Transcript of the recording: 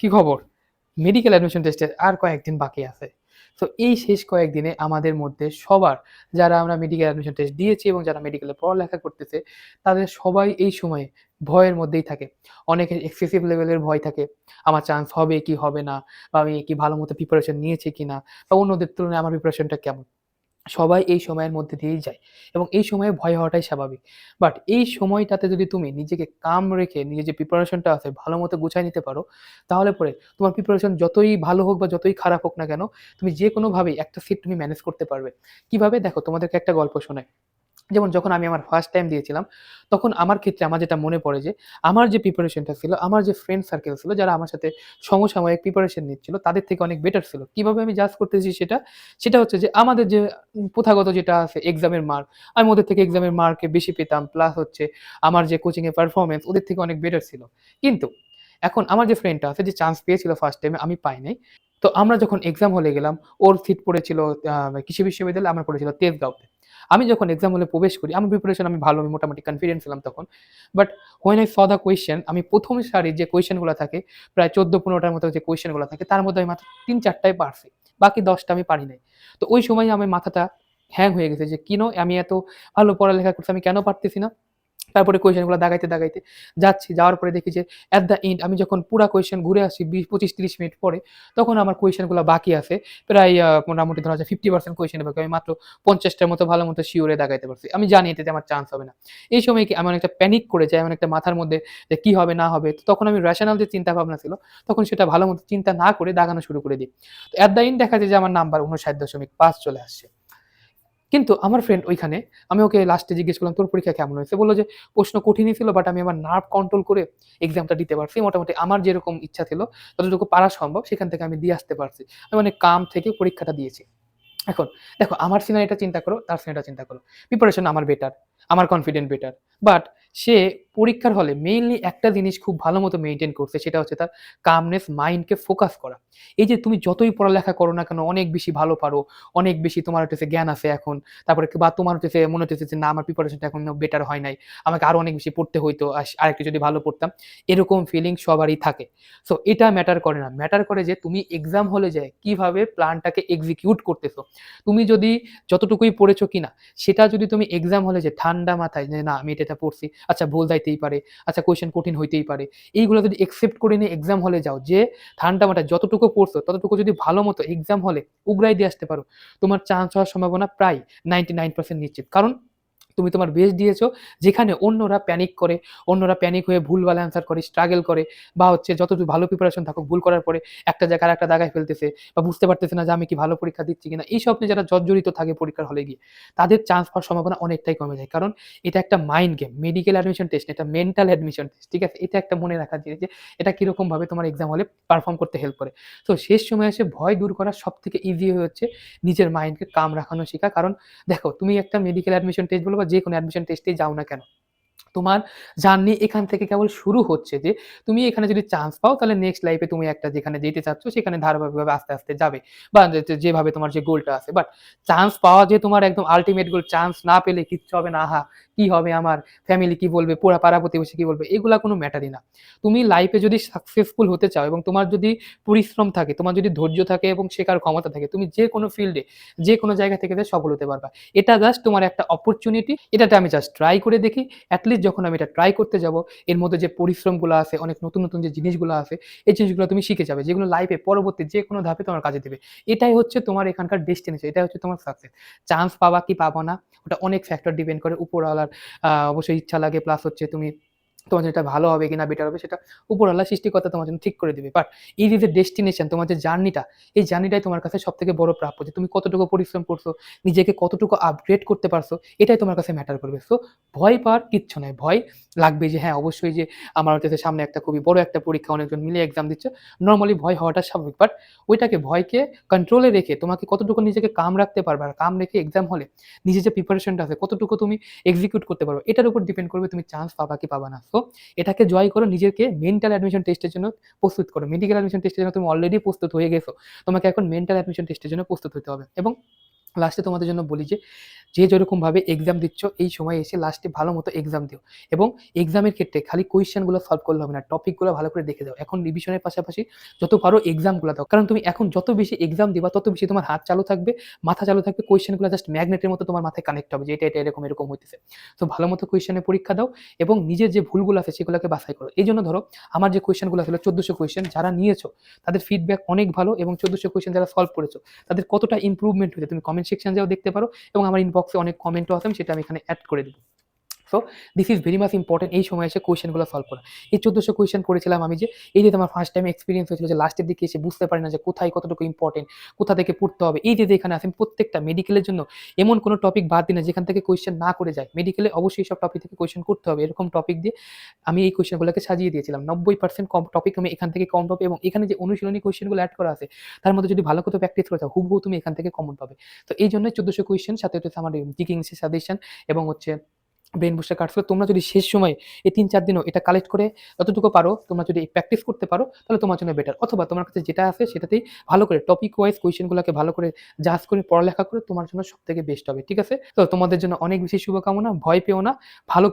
কি খবর? Medical admission টেস্টের আর কয়েকদিন বাকি আছে। তো এই শেষ কয়েকদিনে আমাদের মধ্যে সবার যারা আমরা মেডিকেল অ্যাডমিশন টেস্ট দিয়েছি এবং যারা মেডিকেলে পড়ালেখা করতেছে, তাদের সবাই এই সময়ে ভয়ের মধ্যেই থাকে। অনেকের এক্সেসিভ লেভেলের ভয় থাকে। আমার চান্স হবে কি হবে না? বা আমি কি ভালো মতো প্রিপারেশন নিয়েছি কি না বা অন্যদের তুলনায় আমার প্রিপারেশনটা কেমন? সবাই এই সময়ের মধ্যে দিয়েই যায় এবং এই সময়ে ভয় হওয়াটাই স্বাভাবিক। বাট এই সময়টাতে যদি তুমি নিজেকে কাম রেখে নিজের যে প্রিপারেশনটা আছে, ভালো মতো গুছাই নিতে পারো, তাহলে পরে তোমার প্রিপারেশন যতই ভালো হোক বা যতই খারাপ হোক না কেন, তুমি যে কোনোভাবেই একটা সিট তুমি ম্যানেজ করতে পারবে। কীভাবে? দেখো, তোমাদেরকে একটা গল্প শোনাই। যেমন যখন আমি আমার ফার্স্ট টাইম দিয়েছিলাম, তখন আমার ক্ষেত্রে আমার যেটা মনে পড়ে যে, আমার যে প্রিপারেশনটা ছিল, আমার যে ফ্রেন্ড সার্কেল ছিল, যারা আমার সাথে সমসাময়িক প্রিপারেশন নিচ্ছিল, তাদের থেকে অনেক বেটার ছিল। কীভাবে আমি জাজ করতেছি সেটা? সেটা হচ্ছে যে, আমাদের যে প্রথাগত যেটা আছে এক্সামের মার্ক আমি ওদের থেকে এক্সামের মার্কে বেশি পেতাম প্লাস হচ্ছে আমার যে কোচিংয়ের পারফরমেন্স ওদের থেকে অনেক বেটার ছিল। কিন্তু, এখন আমার যে ফ্রেন্ডটা আছে, যে চান্স পেয়েছিল ফার্স্ট টাইমে আমি পাই নাই। তো আমরা যখন এক্সাম হলে গেলাম, ওর সিট পড়েছিল কৃষি বিশ্ববিদ্যালয়ে, আমার পড়েছিল তেজগাঁওতে। আমি যখন এক্সাম হলে প্রবেশ করি, আমার প্রিপারেশন আমি ভালো, আমি মোটামুটি কনফিডেন্স ছিলাম তখন। But when I saw the question আমি প্রথম সারি যে কোয়েশ্চেনগুলো থাকে, প্রায় চোদ্দ, পনেরোটার মতো যে কোয়েশ্চেনগুলো থাকে, তার মধ্যে আমি মাত্র তিন, চারটায় পারছি। বাকি দশটা আমি পারি নাই। তো ওই সময় আমার মাথাটা হ্যাং হয়ে গেছে যে, কেন, আমি এত ভালো পড়ালেখা করছি, আমি কেন পারতেছি না? তারপরে কোয়েশ্চেনগুলো দাগাইতে দাগাইতে যাচ্ছি। যাওয়ার পরে দেখি যে অ্যাট দ্য এন্ড আমি যখন পুরো কোয়েশ্চেন ঘুরে আসি, বিশ, পঁচিশ, তিরিশ মিনিট পরে, তখন আমার কোয়েশ্চেনগুলো বাকি আছে। প্রায় মোটামুটি ধরা যায় ফিফটি পার্সেন্ট কোয়েশ্চেন বাকি। আমি মাত্র পঞ্চাশটার মতো ভালো মতো শিওরে দাগাইতে পারছি। আমি জানি এটাতে আমার চান্স হবে না। এই সময় কি আমি অনেকটা প্যানিক করে যাই এমন একটা মাথার মধ্যে যে কি হবে, না হবে? তো তখন আমি রেশনাল যে চিন্তা ভাবনা ছিল, তখন সেটা ভালো মতো চিন্তা না করে দাগানো শুরু করে দিই। তো অ্যাট দ্য এন্ড দেখা যায় যে আমার নাম্বার উনষাট দশমিক পাঁচ চলে আসছে। কিন্তু আমার ফ্রেন্ড ওইখানে, আমি ওকে লাস্টে জিজ্ঞেস করলাম, তোর পরীক্ষা কেমন হয়েছে? বলল যে, প্রশ্ন কঠিনই ছিল বাট আমি আমার নার্ভ কন্ট্রোল করে এক্সামটা দিতে পারছি। মোটামুটি আমার যেরকম ইচ্ছা ছিল ততটুকু পারা সম্ভব, সেখান থেকে আমি দিয়ে আসতে পারছি। আমি অনেক কাম থেকে পরীক্ষাটা দিয়েছি। এখন, দেখো, আমার সিনারিটা চিন্তা করো, তার সিনারিটা চিন্তা করো। প্রিপারেশন আমার বেটার আমার কনফিডেন্ট বেটার বাট সে পরীক্ষার হলে মেইনলি একটা জিনিস খুব ভালো মতো মেনটেন করছে, সেটা হচ্ছে তার কামনেস মাইন্ডকে ফোকাস করা। এই যে তুমি যতই পড়ালেখা করো না কেন, অনেক বেশি ভালো পারো, অনেক বেশি তোমার হচ্ছে জ্ঞান আছে এখন, তারপরে বা তোমার হচ্ছে মনে হচ্ছে যে না, আমার প্রিপারেশনটা এখন বেটার হয় নাই, আমাকে আরও অনেক বেশি পড়তে হইতো আর- আরেকটু যদি ভালো পড়তাম, এরকম ফিলিং সবারই থাকে। সো এটা ম্যাটার করে না। ম্যাটার করে যে তুমি এক্সাম হলে যায় কীভাবে প্ল্যানটাকে এক্সিকিউট করতেছো। তুমি যদি যতটুকুই পড়েছো কিনা, সেটা যদি তুমি এক্সাম হলে যে, ঠান্ডা মাথায় যে না, আমি এটা এটা পড়ছি। আচ্ছা ভুল যাইতেই পারে। আচ্ছা কোয়েশ্চেন কঠিন হইতেই পারে। এইগুলো যদি একসেপ্ট করে নিয়ে এক্সাম হলে যাও, যে ঠান্ডা মাথায় যতটুকু পড়ছো, ততটুকু যদি ভালো মতো এক্সাম হলে উগরাই দিয়ে আসতে পারো, তোমার চান্স হওয়ার সম্ভাবনা প্রায় নাইনটি নাইন পার্সেন্ট নিশ্চিত। কারণ তুমি তোমার বেস্ট দিয়েছ, যেখানে অন্যরা প্যানিক করে, অন্যরা প্যানিক হয়ে ভুলভাল অ্যান্সার করে স্ট্রাগল করে, বা হচ্ছে যতটুকু ভালো প্রিপারেশন থাকুক, ভুল করার পরে একটা জায়গায় একটা দাগায় ফেলতেছে, বা বুঝতে পারতেছে না যে আমি কি ভালো পরীক্ষা দিচ্ছি কিনা এই নিয়ে যারা জর্জরিত থাকে পরীক্ষার হলে গিয়ে, তাদের চান্স পাওয়ার সম্ভাবনা অনেকটাই কমে যায়। কারণ এটা একটা mind game medical admission test এটা মেন্টাল অ্যাডমিশন টেস্ট ঠিক আছে? এটা একটা মনে রাখা জিনিস যে, এটা কীরকমভাবে তোমার এক্সাম হলে পারফর্ম করতে হেল্প করে। তো শেষ সময় এসে ভয় দূর করা সব থেকে ইজি হয়ে হচ্ছে নিজের মাইন্ডকে কাম রাখানো শেখা। কারণ দেখো, তুমি একটা মেডিকেল অ্যাডমিশন টেস্ট বলো বা যে কোনো অ্যাডমিশন টেস্টে যাও না কেন? তোমার জার্নি এখান থেকে কেবল শুরু হচ্ছে যে তুমি এখানে যদি চান্স পাও, তাহলে নেক্সট লাইফে তুমি একটা যেখানে যেতে চাচ্ছ, সেখানে ধারাবাহিকভাবে আস্তে আস্তে যাবে। বা যেভাবে তোমার যে গোলটা আছে। বাট চান্স পাওয়া যে তোমার একদম আলটিমেট গোল চান্স না পেলে কিচ্ছু হবে না। আহা, কি হবে আমার? ফ্যামিলি কি বলবে? পোড়া পাড়া প্রতিবেশী কি বলবে? এগুলা কোনো ম্যাটারই না। তুমি লাইফে যদি সাকসেসফুল হতে চাও এবং তোমার যদি পরিশ্রম থাকে, তোমার যদি ধৈর্য থাকে এবং শেখার ক্ষমতা থাকে, তুমি যে কোনো ফিল্ডে যে কোনো জায়গা থেকে সফল হতে পারবা। এটা জাস্ট তোমার একটা অপরচুনিটি এটাতে আমি জাস্ট ট্রাই করে দেখি অ্যাটলিস্ট যখন আমি এটা ট্রাই করতে যাব, এর মধ্যে যে পরিশ্রমগুলো আছে, অনেক নতুন নতুন যে জিনিসগুলো আছে, এই জিনিসগুলো তুমি শিখে যাবে, যেগুলো লাইফে পরবর্তী যে কোনো ধাপে তোমার কাজে দেবে। এটাই হচ্ছে তোমার এখানকার ডেস্টিনেশন এটাই হচ্ছে তোমার সাকসেস চান্স পাবা কি পাবো না, ওটা অনেক ফ্যাক্টর ডিপেন্ড করে, উপরওয়ালার অবশ্যই ইচ্ছা লাগে প্লাস হচ্ছে তুমি তোমার যেটা ভালো হবে কিনা বেটার হবে সেটা উপরওয়ালা সৃষ্টিকর্তা তোমার জন্য ঠিক করে দিবে। বাট এই যে ডেস্টিনেশন তোমার যে জার্নিটা এই জার্নিটাই তোমার কাছে সব থেকে বড় প্রাপ্য যে তুমি কতটুকু পরিশ্রম করছ, নিজেকে কতটুকু আপগ্রেড করতে পারছ, এটাই তোমার কাছে ম্যাটার করবে। সো ভয় পাওয়ার কিচ্ছু নাই। ভয় লাগবে যে হ্যাঁ অবশ্যই যে আমার হচ্ছে সামনে একটা খুবই বড় একটা পরীক্ষা, অনেকজন মিলে এক্সাম দিচ্ছে। নর্মালি ভয় হওয়াটা স্বাভাবিক। বাট ওইটাকে ভয়কে কন্ট্রোলে রেখে তোমাকে কতটুকু নিজেকে কাম রাখতে পারবে আর কাম রেখে এক্সাম হলে নিজের যে প্রিপারেশনটা আছে, কতটুকু তুমি এক্সিকিউট করতে পারবে, এটার উপর ডিপেন্ড করবে তুমি চান্স পাবা কি পাবা না। সো এটাকে জয় করো, নিজেকে মেন্টাল অ্যাডমিশন টেস্টের জন্য প্রস্তুত করো। মেডিকেল অ্যাডমিশন টেস্টের জন্য তুমি অলরেডি প্রস্তুত হয়ে গেছো। তোমাকে এখন মেন্টাল অ্যাডমিশন টেস্টের জন্য প্রস্তুত হতে হবে। এবং লাস্টে তোমাদের জন্য বলি যে যে যেরকমভাবে এক্সাম দিচ্ছ, এই সময় এসে লাস্টে ভালো মতো এক্সাম দিও। এবং এক্সামের ক্ষেত্রে খালি কোয়েশ্চেনগুলো সলভ করলে হবে না টপিকগুলো ভালো করে দেখে দাও এখন রিভিশনের পাশাপাশি যত পারো এক্সামগুলো দাও। কারণ তুমি এখন যত বেশি এক্সাম দিবা, তত বেশি তোমার হাত চালু থাকবে, মাথা চালু থাকবে কোয়েশ্চেনগুলো জাস্ট ম্যাগনেটের মতো তোমার মাথায় কানেক্ট হবে যে এটা এটা, এরকম এরকম হইতেছে। তো ভালো মতো কোয়েশ্চেনের পরীক্ষা দাও এবং নিজের যে ভুলগুলো আছে সেগুলোকে বাছাই করো। এই জন্য ধরো, আমার যে কোয়েশ্চেনগুলো ছিল চোদ্দোশো কোয়েশ্চেন যারা নিয়েছো, তাদের ফিডব্যাক অনেক ভালো এবং চোদ্দোশো কোয়েশ্চেন যারা সলভ করেছ, তাদের কতটা ইমপ্রুভমেন্ট হয়েছে তুমি কমেন্ট সেকশন যাও দেখতে পারো এবং আমার ইনবক্সে অনেক কমেন্টও আছে আমি সেটা আমি এখানে অ্যাড করে দেবো। So this is very much important এই সময় এসে কোয়েশ্চেনগুলো সলভ করা। এই চোদ্দোশো কোয়েশ্চেন করেছিলাম আমি যে, এই যে আমার ফার্স্ট টাইম এক্সপিরিয়েন্স হয়েছিল যে লাস্টের দিকে এসে বুঝতে পারি না যে, কোথায় কতটুকু ইম্পর্টেন্ট কোথা থেকে পড়তে হবে, এই যে এখানে আছেন প্রত্যেকটা মেডিকেলের জন্য এমন কোনো টপিক বাদ দিই না, যেখান থেকে কোয়েশ্চেন না করে যায়। মেডিকেলে অবশ্যই সব টপিক থেকে কোয়েশ্চেন করতে হবে। এরকম টপিক দিয়ে আমি এই কোয়েশ্চেনগুলোকে সাজিয়ে দিয়েছিলাম। নব্বই পার্সেন্ট কম টপিক আমি এখান থেকে কম পাবে এবং এখানে যে অনুশীলনী কোয়েশ্চেনগুলো অ্যাড করা আছে, তার মধ্যে যদি ভালো করে প্র্যাকটিস করে থাকো হুবহু তুমি এখান থেকে কমন পাবে। তো এই জন্য চোদ্দোশো কোয়েশ্চেন সাথে হচ্ছে আমার জিকিং সাজেশন এবং হচ্ছে ব্রেন বুস্টার কার্ড ছিল তোমরা যদি শেষ সময় এই তিন চার দিনও এটা কালেক্ট করে যতটুকু পারো, তোমরা যদি প্র্যাকটিস করতে পারো, তাহলে তোমার জন্য বেটার অথবা তোমার কাছে যেটা আছে সেটাতেই ভালো করে টপিক ওয়াইজ কোয়েশনগুলোকে ভালো করে জাজ করে, পড়ালেখা করে তোমার জন্য সব থেকে বেস্ট হবে। ঠিক আছে? তো তোমাদের জন্য অনেক বেশি শুভকামনা। ভয় পেও না। ভালো